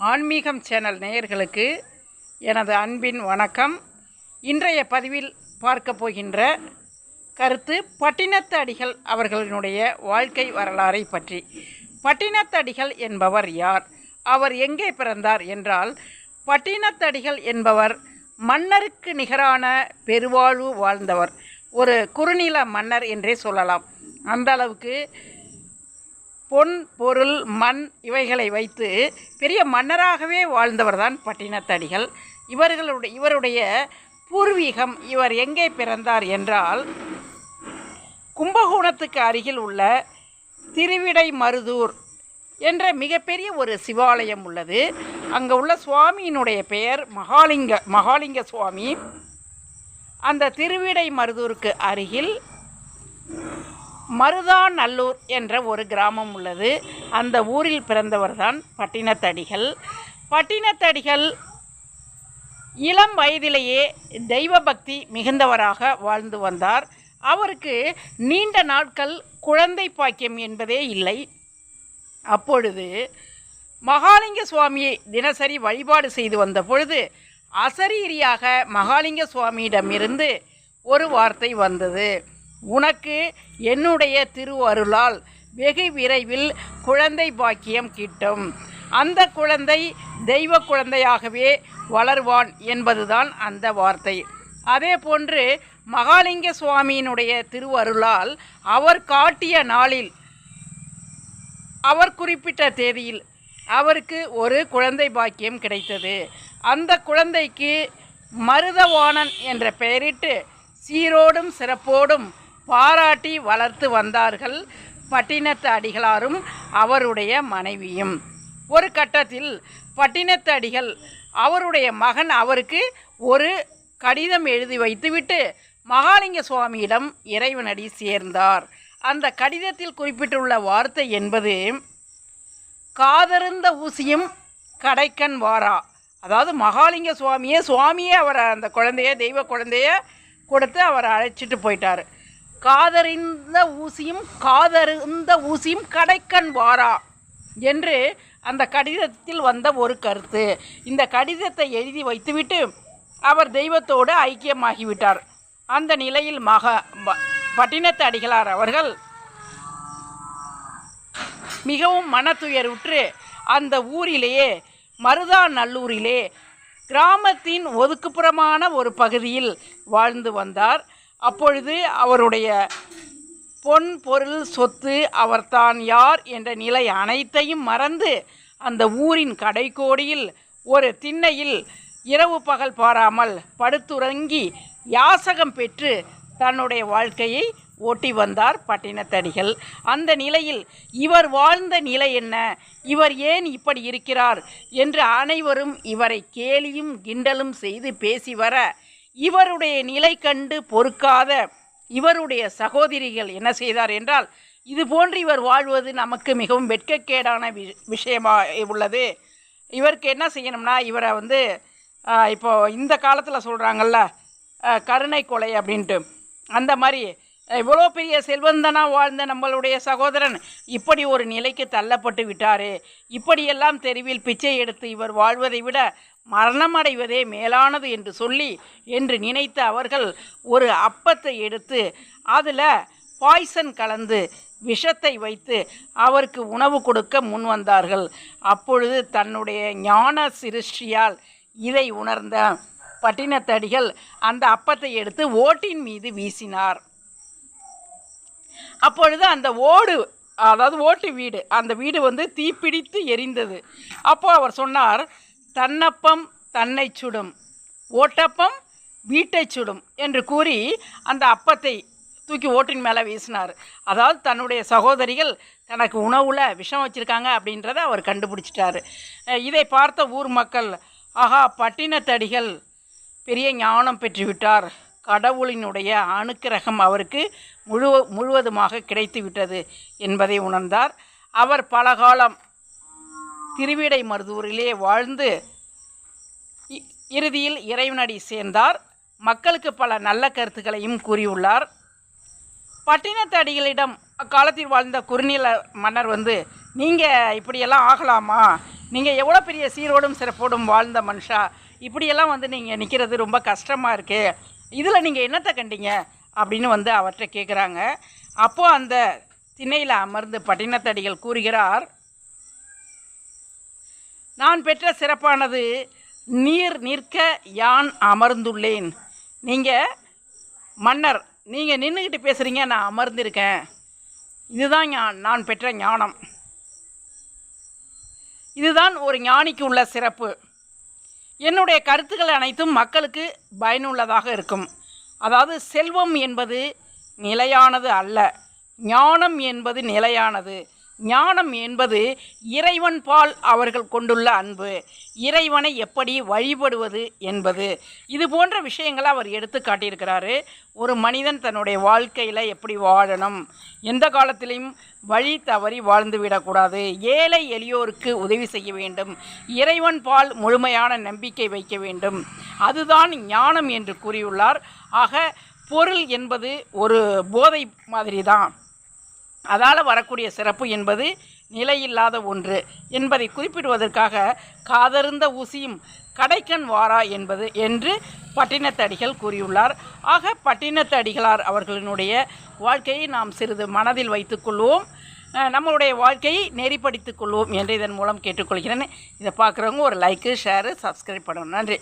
ஆன்மீகம் சேனல் நேயர்களுக்கு எனது அன்பின் வணக்கம். இன்றைய பதிவில் பார்க்க போகின்ற கருத்து பட்டினத்து அடிகள் அவர்களினுடைய வாழ்க்கை வரலாறை பற்றி. பட்டினத்தடிகள் என்பவர் யார்? அவர் எங்கே பிறந்தார் என்றால் பட்டினத்தடிகள் என்பவர் மன்னருக்கு நிகரான பெருவாழ்வு வாழ்ந்தவர். ஒரு குறுநில மன்னர் என்றே சொல்லலாம். அந்த அளவுக்கு பொன் பொருள் மண் இவைகளை வைத்து பெரிய மன்னராகவே வாழ்ந்தவர்தான் பட்டினத்தடிகள். இவர்களுடைய இவருடைய பூர்வீகம் இவர் எங்கே பிறந்தார் என்றால் கும்பகோணத்துக்கு அருகில் உள்ள திருவிடை மருதூர் என்ற மிகப்பெரிய ஒரு சிவாலயம் உள்ளது. அங்கே உள்ள சுவாமியினுடைய பெயர் மகாலிங்க மகாலிங்க சுவாமி. அந்த திருவிடை மருதூருக்கு அருகில் மருதாநல்லூர் என்ற ஒரு கிராமம் உள்ளது. அந்த ஊரில் பிறந்தவர்தான் பட்டினத்தடிகள். பட்டினத்தடிகள் இளம் வயதிலேயே தெய்வ பக்தி மிகுந்தவராக வாழ்ந்து வந்தார். அவருக்கு நீண்ட நாட்கள் குழந்தை பாக்கியம் என்பதே இல்லை. அப்பொழுது மகாலிங்க சுவாமியை தினசரி வழிபாடு செய்து வந்த பொழுது அசரீரியாக மகாலிங்க சுவாமியிடமிருந்து ஒரு வார்த்தை வந்தது. உனக்கு என்னுடைய திருவருளால் வெகு விரைவில் குழந்தை பாக்கியம் கிட்டும். அந்த குழந்தை தெய்வ குழந்தையாகவே வளர்வான் என்பதுதான் அந்த வார்த்தை. அதே போன்று மகாலிங்க சுவாமியினுடைய திருவருளால் அவர் காட்டிய நாளில் அவர் குறிப்பிட்ட தேதியில் அவருக்கு ஒரு குழந்தை பாக்கியம் கிடைத்தது. அந்த குழந்தைக்கு மருதவாணன் என்ற பெயரிட்டு சீரோடும் சிறப்போடும் பாராட்டி வளர்த்து வந்தார்கள் பட்டினத்து அடிகளாரும் அவருடைய மனைவியும். ஒரு கட்டத்தில் பட்டினத்து அடிகள் அவருடைய மகன் அவருக்கு ஒரு கடிதம் எழுதி வைத்துவிட்டு மகாலிங்க சுவாமியிடம் இறைவனடி சேர்ந்தார். அந்த கடிதத்தில் குறிப்பிட்டுள்ள வார்த்தை என்பது காதருந்த ஊசியும் கடைக்கன் வாரா. அதாவது மகாலிங்க சுவாமியே சுவாமியே அவரை அந்த குழந்தைய தெய்வ குழந்தைய கொடுத்து அவரை அழைச்சிட்டு போயிட்டார். காதறிந்த ஊசியும் காதறிந்த ஊசியும் கடைக்கன் வாரா என்று அந்த கடிதத்தில் வந்த ஒரு கருத்து. இந்த கடிதத்தை எழுதி வைத்துவிட்டு அவர் தெய்வத்தோடு ஐக்கியமாகிவிட்டார். அந்த நிலையில் மக பட்டினத்து அடிகளார் அவர்கள் மிகவும் மனத்துயருற்று அந்த ஊரிலேயே மருதாநல்லூரிலே கிராமத்தின் ஒதுக்குப்புறமான ஒரு பகுதியில் வாழ்ந்து வந்தார். அப்பொழுது அவருடைய பொன் பொருள் சொத்து அவர் தான் யார் என்ற நிலை அனைத்தையும் மறந்து அந்த ஊரின் கடைக்கோடியில் ஒரு திண்ணையில் இரவு பகல் பாராமல் படுத்துறங்கி யாசகம் பெற்று தன்னுடைய வாழ்க்கையை ஓட்டி வந்தார் பட்டினத்தடிகள். அந்த நிலையில் இவர் வாழ்ந்த நிலை என்ன? இவர் ஏன் இப்படி இருக்கிறார்? என்று அனைவரும் இவரை கேலியும் கிண்டலும் செய்து பேசி வர இவருடைய நிலை கண்டு பொறுக்காத இவருடைய சகோதரிகள் என்ன செய்தார் என்றால் இது போன்று இவர் வாழ்வது நமக்கு மிகவும் வெட்கக்கேடான வி விஷயமாக உள்ளது. இவருக்கு என்ன செய்யணும்னா இவரை வந்து இப்போது இப்போ இந்த காலத்தில் சொல்கிறாங்கல்ல கருணை கொலை அப்படின்ட்டு. அந்த மாதிரி இவ்வளோ பெரிய செல்வந்தனாக வாழ்ந்த நம்மளுடைய சகோதரன் இப்படி ஒரு நிலைக்கு தள்ளப்பட்டு விட்டாரே. இப்படியெல்லாம் தெருவில் பிச்சை எடுத்து இவர் வாழ்வதை விட மரணமடைவதே மேலானது என்று சொல்லி என்று நினைத்த அவர்கள் ஒரு அப்பத்தை எடுத்து அதில் பாய்சன் கலந்து விஷத்தை வைத்து அவருக்கு உணவு கொடுக்க முன் வந்தார்கள். அப்பொழுது தன்னுடைய ஞான சிருஷ்டியால் இதை உணர்ந்த பட்டினத்தடிகள் அந்த அப்பத்தை எடுத்து ஓட்டின் மீது வீசினார். அப்பொழுது அந்த ஓடு அதாவது ஓட்டு வீடு அந்த வீடு வந்து தீப்பிடித்து எரிந்தது. அப்போ அவர் சொன்னார் தன்னப்பம் தன்னை சுடும் ஓட்டப்பம் வீட்டை சுடும் என்று கூறி அந்த அப்பத்தை தூக்கி ஓட்டின் மேலே வீசினார். அதாவது தன்னுடைய சகோதரிகள் தனக்கு உணவில் விஷம் வச்சுருக்காங்க அப்படின்றத அவர் கண்டுபிடிச்சிட்டாரு. இதை பார்த்த ஊர் மக்கள் ஆஹா பட்டினத்தடிகள் பெரிய ஞானம் பெற்றுவிட்டார். கடவுளினுடைய அனுக்கிரகம் அவருக்கு முழு முழுவதுமாக கிடைத்து விட்டது என்பதை உணர்ந்தார். அவர் பல காலம் திருவிடை மருதூரிலே வாழ்ந்து இ- இறுதியில் இறைவனடி சேர்ந்தார். மக்களுக்கு பல நல்ல கருத்துக்களையும் கூறியுள்ளார். பட்டினத்தடிகளிடம் அக்காலத்தில் வாழ்ந்த குறுநில மன்னர் வந்து நீங்கள் இப்படியெல்லாம் ஆகலாமா? நீங்கள் எவ்வளோ பெரிய சீரோடும் சிறப்போடும் வாழ்ந்த மனுஷா? இப்படியெல்லாம் வந்து நீங்கள் நிற்கிறது ரொம்ப கஷ்டமாக இருக்குது இதில் நீங்கள் என்னத்தை கண்டீங்க? அப்படின்னு வந்து அவர்கிட்ட கேட்குறாங்க அப்போது அந்த திணையில் அமர்ந்து பட்டினத்தடிகள் கூறுகிறார் நான் பெற்ற சிறப்பானது நீர் நிற்க யான் அமர்ந்துள்ளேன். நீங்கள் மன்னர் நீங்கள் நின்றுக்கிட்டு பேசுகிறீங்க நான் அமர்ந்திருக்கேன். இதுதான் ஞான் நான் பெற்ற ஞானம். இதுதான் ஒரு ஞானிக்கு உள்ள சிறப்பு. என்னுடைய கருத்துக்கள் அனைத்தும் மக்களுக்கு பயனுள்ளதாக இருக்கும். அதாவது செல்வம் என்பது நிலையானது அல்ல ஞானம் என்பது நிலையானது. ஞானம் என்பது இறைவன் பால் அவர்கள் கொண்டுள்ள அன்பு. இறைவனை எப்படி வழிபடுவது என்பது. இது போன்ற விஷயங்களை அவர் எடுத்து காட்டியிருக்கிறாரு. ஒரு மனிதன் தன்னுடைய வாழ்க்கையில் எப்படி வாழணும்? எந்த காலத்திலையும் வழி தவறி வாழ்ந்து விடக்கூடாது. ஏழை எளியோருக்கு உதவி செய்ய வேண்டும். இறைவன் பால் முழுமையான நம்பிக்கை வைக்க வேண்டும். அதுதான் ஞானம் என்று கூறியுள்ளார். ஆக பொருள் என்பது ஒரு போதை மாதிரி தான் அதால் வரக்கூடிய சிறப்பு என்பது நிலையில்லாத ஒன்று என்பதை குறிப்பிடுவதற்காக காதருந்த ஊசியும் கடைக்கண் வாரா என்பது என்று பட்டினத்தடிகள் கூறியுள்ளார். ஆக பட்டினத்தடிகளார் அவர்களினுடைய வாழ்க்கையை நாம் சிறிது மனதில் வைத்துக்கொள்வோம் நம்மளுடைய வாழ்க்கையை நெறிப்படுத்திக் கொள்வோம் என்று இதன் மூலம் கேட்டுக்கொள்கிறேன். இதை பார்க்குறவங்க ஒரு லைக்கு ஷேரு சப்ஸ்கிரைப் பண்ணணும். நன்றி.